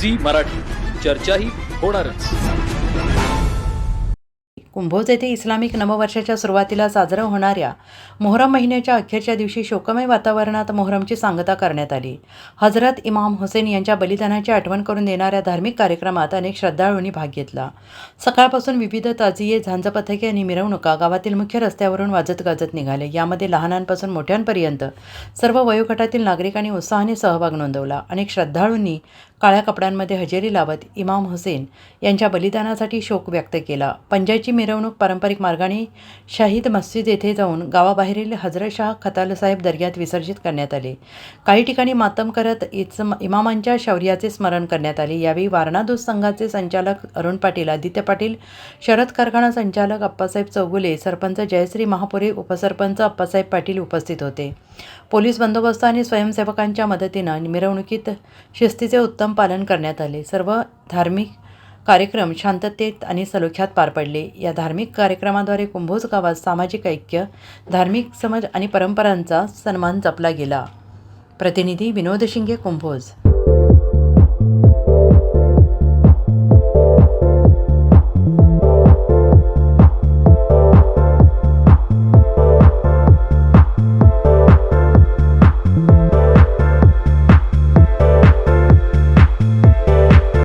Zee Marathi. चर्चाही होणारच. कुंभोज येथे इस्लामिक नववर्षाच्या सुरुवातीला साजरा होणाऱ्या मोहरम महिन्याच्या अखेरच्या दिवशी शोकमय वातावरणात मोहरमची सांगता करण्यात आली. हजरत इमाम हुसेन यांच्या बलिदानाची आठवण करून देणाऱ्या धार्मिक कार्यक्रमात अनेक श्रद्धाळूंनी भाग घेतला. सकाळपासून विविध ताजिये झांजपथके आणि मिरवणुका गावातील मुख्य रस्त्यावरून वाजत गाजत निघाले. यामध्ये लहानांपासून मोठ्यांपर्यंत सर्व वयोगटातील नागरिकांनी उत्साहाने सहभाग नोंदवला. अनेक श्रद्धाळूंनी काळ्या कपड्यांमध्ये हजेरी लावत इमाम हुसेन यांच्या बलिदानासाठी शोक व्यक्त केला. पंजाची मिरवणूक पारंपरिक मार्गाने शाहीद मस्जिद येथे जाऊन गावाबाहेरील हजरत शाह खतालसाहेब दर्ग्यात विसर्जित करण्यात आले. काही ठिकाणी मातम करत इच इमामांच्या शौर्याचे स्मरण करण्यात आले. यावेळी वारणादूत संघाचे संचालक अरुण पाटील आदित्य पाटील शरद कारखाना संचालक अप्पासाहेब चौगुले सरपंच जयश्री महापुरे उपसरपंच अप्पासाहेब पाटील उपस्थित होते. पोलीस बंदोबस्त आणि स्वयंसेवकांच्या मदतीनं मिरवणुकीत शिस्तीचे उत्तम उत्तम पालन करण्यात आले. सर्व धार्मिक कार्यक्रम शांततेत आणि सलोख्यात पार पडले. या धार्मिक कार्यक्रमाद्वारे कुंभोज गावात सामाजिक ऐक्य धार्मिक समज आणि परंपरांचा सन्मान जपला गेला. प्रतिनिधी विनोद शिंगे कुंभोज